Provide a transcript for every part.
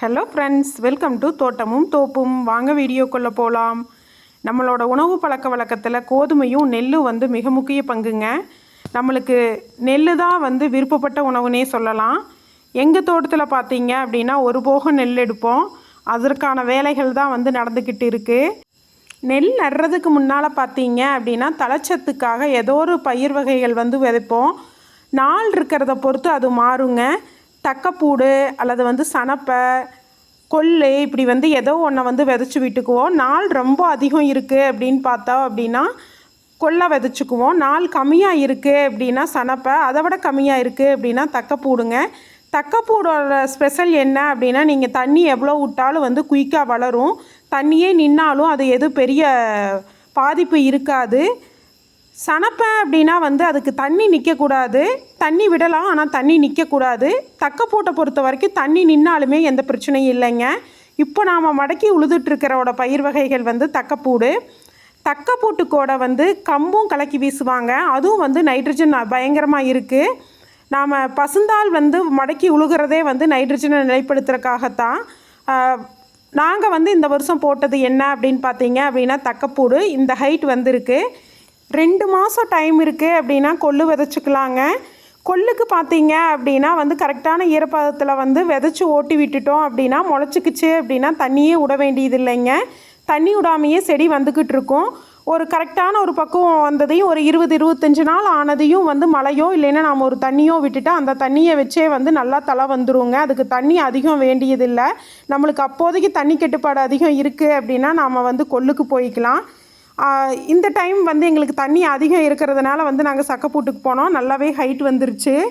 Hello friends welcome to தோட்டமும் தோப்பும். வாங்க வீடியோக்குள்ளே போகலாம் நம்மளோட உணவு பழக்க வழக்கத்தில் கோதுமையும் நெல்லும் வந்து மிக முக்கிய பங்குங்க. நம்மளுக்கு நெல் தான் வந்து விருப்பப்பட்ட உணவுனே சொல்லலாம். எங்கள் தோட்டத்தில் பார்த்தீங்க அப்படின்னா ஒரு போகம் நெல் எடுப்போம். அதற்கான வேலைகள் தான் வந்து நடந்துக்கிட்டு இருக்குது நெல் நடுறதுக்கு முன்னால் பார்த்தீங்க அப்படின்னா தலைச்சத்துக்காக ஏதோ ஒரு பயிர் வகைகள் வந்து விதைப்போம். நாள் இருக்கிறத பொறுத்து அது மாறுங்க. தக்கப்பூடு அல்லது வந்து சனப்பை கொள்ளு இப்படி வந்து ஏதோ ஒன்றை வந்து விதைச்சி விட்டுக்குவோம். நாள் ரொம்ப அதிகம் இருக்குது அப்படின்னு பார்த்தோம் அப்படின்னா கொள்ளை விதைச்சிக்குவோம். நாள் கம்மியாக இருக்குது அப்படின்னா சனப்பை அதை விட கம்மியாக இருக்குது அப்படின்னா தக்கப்பூடுங்க. தக்கப்பூடோட ஸ்பெஷல் என்ன அப்படின்னா நீங்கள் தண்ணி எவ்வளோ விட்டாலும் வந்து குயிக்காக வளரும். தண்ணியே நின்னாலும் அது எதுவும் பெரிய பாதிப்பு இருக்காது. சனப்பை அப்படின்னா வந்து அதுக்கு தண்ணி நிற்கக்கூடாது. தண்ணி விடலாம் ஆனால் தண்ணி நிற்கக்கூடாது. தக்கப்பூட்டை பொறுத்த வரைக்கும் தண்ணி நின்னாலுமே எந்த பிரச்சனையும் இல்லைங்க. இப்போ நாம் மடக்கி உழுதுட்ருக்கிறோட பயிர் வகைகள் வந்து தக்கப்பூடு. தக்கப்பூட்டுக்கோட வந்து கம்பும் கலக்கி வீசுவாங்க. அதுவும் வந்து நைட்ரஜன் பயங்கரமாக இருக்குது நாம் பசுந்தால் வந்து மடக்கி உழுகிறதே வந்து நைட்ரஜனை நிலைப்படுத்துறதுக்காகத்தான். நாங்கள் வந்து இந்த வருஷம் போட்டது என்ன அப்படின்னு பார்த்தீங்க அப்படின்னா தக்கப்பூடு. இந்த ஹைட் வந்திருக்கு. ரெண்டு மாதம் டைம் இருக்குது அப்படின்னா கொள்ளு விதைச்சிக்கலாங்க. கொள்ளுக்கு பார்த்தீங்க அப்படின்னா வந்து கரெக்டான ஈரப்பதத்தில் வந்து விதைச்சி ஓட்டி விட்டுட்டோம் அப்படின்னா முளைச்சிக்குச்சு அப்படின்னா தண்ணியே விட வேண்டியது இல்லைங்க. தண்ணி விடாமையே செடி வந்துக்கிட்டு இருக்கும். ஒரு கரெக்டான ஒரு பக்குவம் வந்ததையும் ஒரு இருபது இருபத்தஞ்சி நாள் ஆனதையும் வந்து மழையோ இல்லைன்னா நாம் ஒரு தண்ணியோ விட்டுட்டு அந்த தண்ணியை வச்சே வந்து நல்லா தலை வந்துருங்க. அதுக்கு தண்ணி அதிகம் வேண்டியதில்லை. நம்மளுக்கு அப்போதைக்கு தண்ணி கட்டுப்பாடு அதிகம் இருக்குது அப்படின்னா நாம் வந்து கொல்லுக்கு போய்க்கலாம். இந்த டைம் வந்து எங்களுக்கு தண்ணி அதிகம் இருக்கிறதுனால வந்து நாங்கள் சக்கப்பூட்டுக்கு போனோம். நல்லாவே ஹைட் வந்துருச்சு.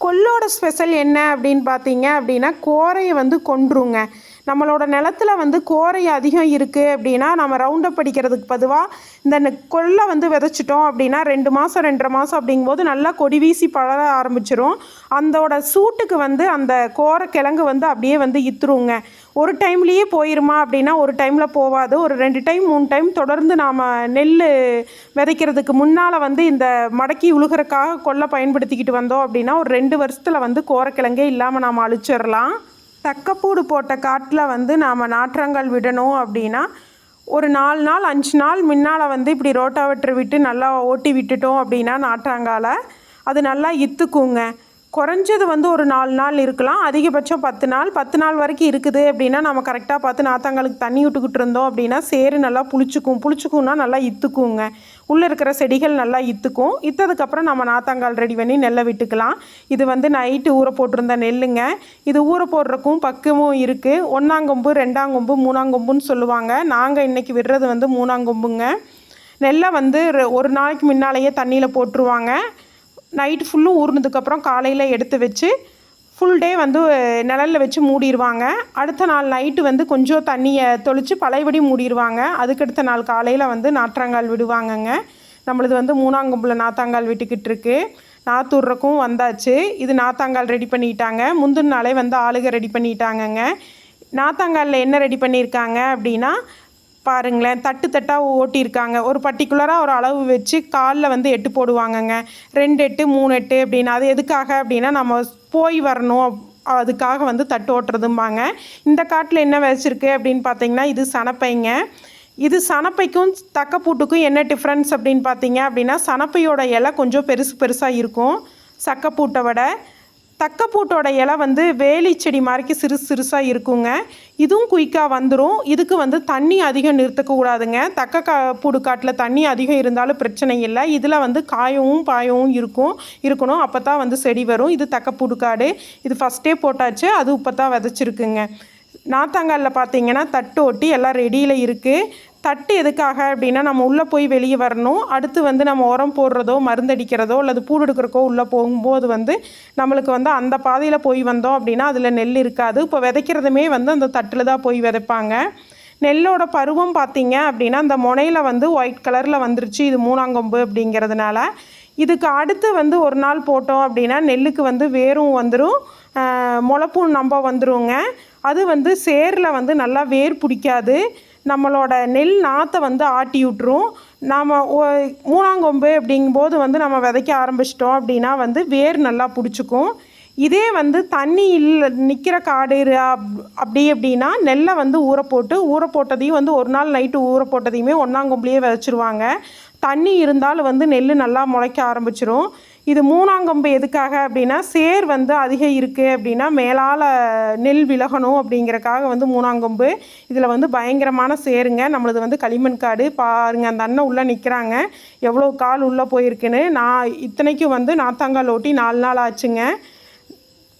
கொல்லோட ஸ்பெஷல் என்ன அப்படின்னு பார்த்தீங்க அப்படின்னா கோரையை வந்து கொன்றுங்க. நம்மளோட நிலத்துல வந்து கோரை அதிகம் இருக்குது அப்படின்னா நம்ம ரவுண்டப் அடிக்கிறதுக்கு பதுவாக இந்த நெ- கொல்லை வந்து விதைச்சிட்டோம் அப்படின்னா ரெண்டு மாதம் ரெண்டரை மாதம் அப்படிங்கும்போது நல்லா கொடி வீசி பழர ஆரம்பிச்சிரும். அந்தோட சூட்டுக்கு வந்து அந்த கோரை கிழங்கு வந்து அப்படியே வந்து இத்துருங்க. ஒரு டைம்லேயே போயிருமா அப்படின்னா ஒரு டைமில் போகாது ஒரு ரெண்டு டைம் மூணு டைம் தொடர்ந்து நாம் நெல் விதைக்கிறதுக்கு முன்னால் வந்து இந்த மடக்கி உழுகிறக்காக கொல்லை பயன்படுத்திக்கிட்டு வந்தோம் அப்படின்னா ஒரு ரெண்டு வருஷத்தில் வந்து கோரக்கிழங்கே இல்லாமல் நாம் அழிச்சிடலாம் தக்கப்பூடு போட்ட காட்டில் வந்து நாம் நாற்றங்கள் விடணும் அப்படின்னா ஒரு நாலு நாள் அஞ்சு நாள் முன்னால் வந்து இப்படி ரோட்டாவற்றை விட்டு நல்லா ஓட்டி விட்டுட்டோம் அப்படின்னா நாற்றாங்கால அது நல்லா இத்துக்குங்க. குறைஞ்சது வந்து ஒரு நாலு நாள் இருக்கலாம். அதிகபட்சம் பத்து நாள். பத்து நாள் வரைக்கும் இருக்குது அப்படின்னா நம்ம கரெக்டாக பார்த்து நாத்தாங்களுக்கு தண்ணி விட்டுக்கிட்டு இருந்தோம் அப்படின்னா சேறு நல்லா புளிச்சுக்கும். புளிச்சுக்கும்னா நல்லா இத்துக்குங்க. உள்ளே இருக்கிற செடிகள் நல்லா இத்துக்கும். இத்ததுக்கப்புறம் நம்ம நாத்தாங்கால் ரெடி பண்ணி நெல்லை விட்டுக்கலாம். இது வந்து நைட்டு ஊற போட்டிருந்த நெல்லுங்க. இது ஊற போடுறக்கும் பக்குவம் இருக்குது ஒன்றாங்கொம்பு ரெண்டாங்கொம்பு மூணாங்கொம்புன்னு சொல்லுவாங்க. நாங்கள் இன்றைக்கி விடுறது வந்து மூணாங்கொம்புங்க. நெல்லை வந்து ரெ- ஒரு நாளைக்கு முன்னாலேயே தண்ணியில் போட்டுருவாங்க. நைட்டு ஃபுல்லும் ஊறினதுக்கப்புறம் காலையில் எடுத்து வச்சு ஃபுல் டே வந்து நிழலில் வச்சு மூடிடுவாங்க அடுத்த நாள் நைட்டு வந்து கொஞ்சம் தண்ணியை தொளித்து பழையபடி மூடிடுவாங்க அதுக்கடுத்த நாள் காலையில் வந்து நாற்றாங்கால் விடுவாங்கங்க. நம்மளது வந்து மூணாங்கும்பில் நாத்தாங்கால் விட்டுக்கிட்டு இருக்கு. நாத்தூர்றக்கும் வந்தாச்சு. இது நாத்தாங்கால் ரெடி பண்ணிட்டாங்க. முந்தின நாளே வந்து ஆளுக ரெடி பண்ணிட்டாங்கங்க. நாத்தாங்காலில் என்ன ரெடி பண்ணியிருக்காங்க அப்படின்னா பாருங்களேன் தட்டு தட்டாக ஓட்டியிருக்காங்க. ஒரு பர்டிகுலராக ஒரு அளவு வச்சு காலில் வந்து எட்டு போடுவாங்கங்க. ரெண்டு எட்டு மூணு எட்டு அப்படின்னு. அது எதுக்காக அப்படின்னா நம்ம போய் வரணும். அப்- அதுக்காக வந்து தட்டு ஓட்டுறதும்பாங்க. இந்த காட்டில் என்ன வச்சுருக்கு அப்படின்னு பார்த்தீங்கன்னா இது சனப்பைங்க. இது சனப்பைக்கும் தக்கப்பூட்டுக்கும் என்ன டிஃப்ரென்ஸ் அப்படின்னு பார்த்தீங்க அப்படின்னா சனப்பையோட இலை கொஞ்சம் பெருசு பெருசாக இருக்கும். சக்கப்பூட்டை விட. தக்கப்பூட்டோட இலை வந்து வேலி செடி மாதிரிக்கு சிறுசு சிறுசாக இருக்குங்க. இதுவும் குயிக்காக வந்துடும் இதுக்கு வந்து தண்ணி அதிகம் நிறுத்தக்கூடாதுங்க தக்க கா பூடு காட்டில் தண்ணி அதிகம் இருந்தாலும் பிரச்சனை இல்லை. இதில் வந்து காயவும் பாயவும் இருக்கும். இருக்கணும். அப்போ தான் வந்து செடி வரும். இது தக்கப்பூடு காடு. இது ஃபஸ்ட்டே போட்டாச்சு. அது இப்போ தான் விதைச்சிருக்குங்க. நாத்தாங்காலில் பார்த்தீங்கன்னா தட்டு ஒட்டி எல்லாம் ரெடியில் இருக்குது தட்டு எதுக்காக அப்படின்னா நம்ம உள்ளே போய் வெளியே வரணும். அடுத்து வந்து நம்ம உரம் போடுறதோ மருந்தடிக்கிறதோ அல்லது பூடு எடுக்கிறக்கோ உள்ளே போகும்போது வந்து நம்மளுக்கு வந்து அந்த பாதையில் போய் வந்தோம் அப்படின்னா அதில் நெல் இருக்காது. இப்போ விதைக்கிறதுமே வந்து அந்த தட்டில் தான் போய் விதைப்பாங்க. நெல்லோட பருவம் பார்த்தீங்க அப்படின்னா அந்த முனையில் வந்து ஒயிட் கலரில் வந்துருச்சு. இது மூணாங்கொம்பு அப்படிங்கிறதுனால. இதுக்கு அடுத்து வந்து ஒரு நாள் போட்டோம் அப்படின்னா நெல்லுக்கு வந்து வேரும் வந்துடும் முளப்பும் நம்ப வந்துருங்க. அது வந்து சேரில் வந்து நல்லா வேர் பிடிக்காது. நம்மளோட நெல் நாற்றை வந்து ஆட்டி விட்டுரும். நாம் மூணாங்கொம்பு அப்படிங்கும்போது வந்து நம்ம விதைக்க ஆரம்பிச்சிட்டோம் அப்படின்னா வந்து வேர் நல்லா பிடிச்சிக்கும். இதே வந்து தண்ணி இல்லை நிற்கிற காடு அப்- அப்படி அப்படின்னா நெல்லை வந்து ஊற போட்டு ஊற போட்டதையும் வந்து ஒரு நாள் நைட்டு ஊற போட்டதையுமே ஒன்றாங்கொம்புலேயே விதைச்சிருவாங்க. தண்ணி இருந்தாலும் வந்து நெல் நல்லா முளைக்க ஆரம்பிச்சிரும். இது மூணாங்கொம்பு எதுக்காக அப்படின்னா சேர் வந்து அதிகம் இருக்குது அப்படின்னா மேலால் நெல் விலகணும் அப்படிங்கறக்காக வந்து மூணாங்கொம்பு இதில் வந்து பயங்கரமான சேருங்க. நம்மளது வந்து களிமண் காடு. பாருங்க அந்த அண்ணன் உள்ளே நிற்கிறாங்க எவ்வளோ கால் உள்ளே போயிருக்குன்னு. நான் இத்தனைக்கும் வந்து நாத்தாங்கால் ஓட்டி நாலு நாள் ஆச்சுங்க.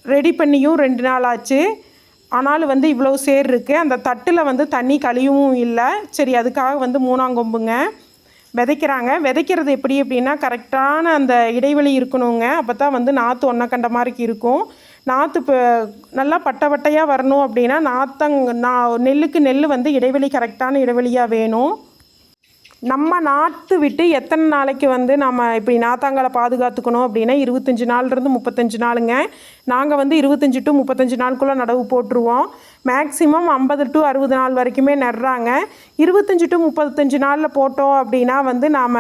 ரெடி பண்ணியும் ரெண்டு நாள் ஆச்சு. ஆனாலும் வந்து இவ்வளோ சேர் இருக்குது அந்த தட்டில் வந்து தண்ணி கழியவும் இல்லை. சரி அதுக்காக வந்து மூணாங்கொம்புங்க விதைக்கிறாங்க. விதைக்கிறது எப்படி அப்படின்னா கரெக்டான அந்த இடைவெளி இருக்கணுங்க. அப்போ தான் வந்து நாற்று ஒன்றை கண்ட மாதிரி இருக்கும். நாற்று இப்போ நல்லா பட்டை பட்டையாக வரணும் அப்படின்னா நாத்தங் நா நெல்லுக்கு நெல் வந்து இடைவெளி கரெக்டான இடைவெளியாக வேணும். நம்ம நாற்று விட்டு எத்தனை நாளைக்கு வந்து நம்ம இப்படி நாத்தாங்களை பாதுகாத்துக்கணும் அப்படின்னா இருபத்தஞ்சி நாள்லேருந்து முப்பத்தஞ்சு நாளுங்க. நாங்கள் வந்து இருபத்தஞ்சி டு முப்பத்தஞ்சு நாளுக்குள்ளே நடவு போட்டுருவோம். மேக்ஸிமம் ஐம்பது டு அறுபது நாள் வரைக்குமே நடுறாங்க. இருபத்தஞ்சி டு முப்பத்தஞ்சு நாளில் போட்டோம் அப்படின்னா வந்து நாம்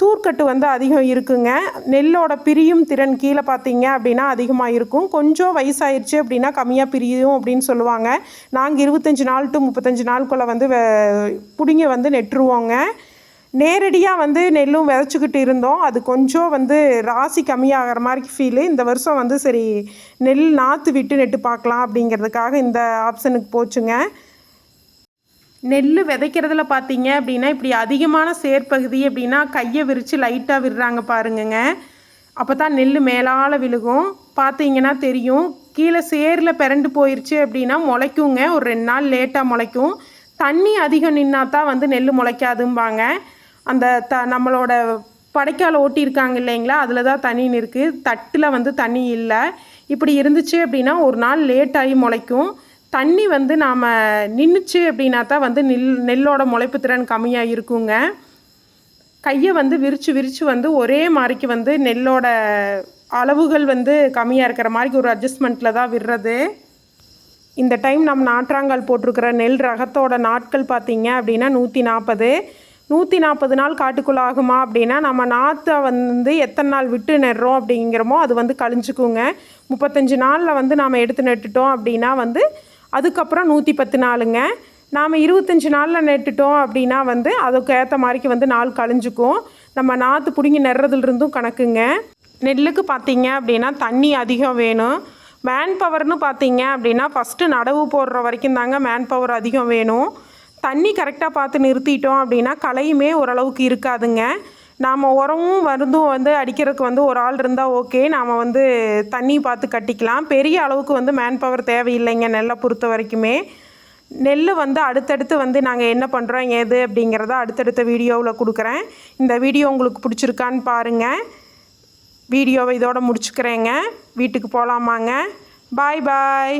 தூர்க்கட்டு வந்து அதிகம் இருக்குங்க. நெல்லோட பிரியும் திறன் கீழே பார்த்தீங்க அப்படின்னா அதிகமாக இருக்கும். கொஞ்சம் வயசாயிருச்சு அப்படின்னா கம்மியாக பிரியும் அப்படின்னு சொல்லுவாங்க. நாங்கள் இருபத்தஞ்சி நாள் டு முப்பத்தஞ்சு நாளுக்குள்ளே வந்து வெ- பிடுங்கி வந்து நெட்டுருவோங்க நேரடியாக வந்து நெல்லும் விதைச்சிக்கிட்டு இருந்தோம். அது கொஞ்சம் வந்து ராசி கம்மியாகிற மாதிரி ஃபீலு இந்த வருஷம் வந்து சரி நெல் நாற்று விட்டு நெட்டு பார்க்கலாம் அப்படிங்கிறதுக்காக இந்த ஆப்ஷனுக்கு போச்சுங்க. நெல் விதைக்கிறதுல பார்த்தீங்க அப்படின்னா இப்படி அதிகமான சேர்ப்பகுதி அப்படின்னா கையை விரித்து லைட்டாக விடுறாங்க பாருங்கங்க. அப்போ தான் நெல் மேலால் விழுகும். பார்த்தீங்கன்னா தெரியும். கீழே சேரில் பிறண்டு போயிடுச்சு அப்படின்னா முளைக்குங்க. ஒரு ரெண்டு நாள் லேட்டாக முளைக்கும். தண்ணி அதிகம் நின்னா தான் வந்து நெல் முளைக்காதும்பாங்க. அந்த த நம்மளோட படைக்கால் ஓட்டியிருக்காங்க இல்லைங்களா? அதில் தான் தண்ணி இருக்குது தட்டில் வந்து தண்ணி இல்லை. இப்படி இருந்துச்சு அப்படின்னா ஒரு நாள் லேட்டாகி முளைக்கும். தண்ணி வந்து நாம் நின்றுச்சு அப்படின்னா தான் வந்து நெல் நெல்லோட முளைப்பு திறன் கம்மியாக இருக்குங்க. கையை வந்து விரித்து விரித்து வந்து ஒரே மாதிரிக்கு வந்து நெல்லோட அளவுகள் வந்து கம்மியாக இருக்கிற மாதிரி ஒரு அட்ஜஸ்ட்மெண்ட்டில் தான் விடுறது. இந்த டைம் நம்ம நாற்றாங்கால் போட்டிருக்கிற நெல் ரகத்தோட நாட்கள் பார்த்தீங்க அப்படின்னா நூற்றி நாற்பது நூற்றி நாற்பது நாள் காட்டுக்குள்ளே ஆகுமா அப்படின்னா நம்ம நாற்றை வந்து எத்தனை நாள் விட்டு நடுறோம் அப்படிங்கிறமோ அது வந்து கழிஞ்சுக்குங்க. முப்பத்தஞ்சு நாளில் வந்து நாம் எடுத்து நட்டுட்டோம் அப்படின்னா வந்து அதுக்கப்புறம் நூற்றி பத்து நாளுங்க. நாம் இருபத்தஞ்சி நாளில் நட்டுட்டோம் அப்படின்னா வந்து அதுக்கு ஏற்ற மாதிரிக்கு வந்து நாள் கழிஞ்சுக்கும். நம்ம நாற்று பிடுங்கி நடுறதுலேருந்தும் கணக்குங்க. நெல்லுக்கு பார்த்தீங்க அப்படின்னா தண்ணி அதிகம் வேணும். மேன் பவர்னு பார்த்தீங்க அப்படின்னா ஃபஸ்ட்டு நடவு போடுற வரைக்கும் தாங்க மேன் பவர் அதிகம் வேணும். தண்ணி கரெக்டாக பார்த்து நிறுத்திட்டோம் அப்படின்னா களையுமே ஓரளவுக்கு இருக்காதுங்க. நாம் உரமும் மருந்தும் வந்து அடிக்கிறதுக்கு வந்து ஒரு ஆள் இருந்தால் ஓகே நாம் வந்து தண்ணி பார்த்து கட்டிக்கலாம். பெரிய அளவுக்கு வந்து மேன் பவர் தேவையில்லைங்க நெல்லை பொறுத்த வரைக்குமே. நெல் வந்து அடுத்தடுத்து வந்து நாங்கள் என்ன பண்ணுறோம் ஏது அப்படிங்கிறத அடுத்தடுத்த வீடியோவில் கொடுக்குறேன். இந்த வீடியோ உங்களுக்கு பிடிச்சிருக்கான்னு பாருங்கள் வீடியோவை இதோட முடிச்சுக்கிறேங்க. வீட்டுக்கு போகலாமாங்க பாய் பாய்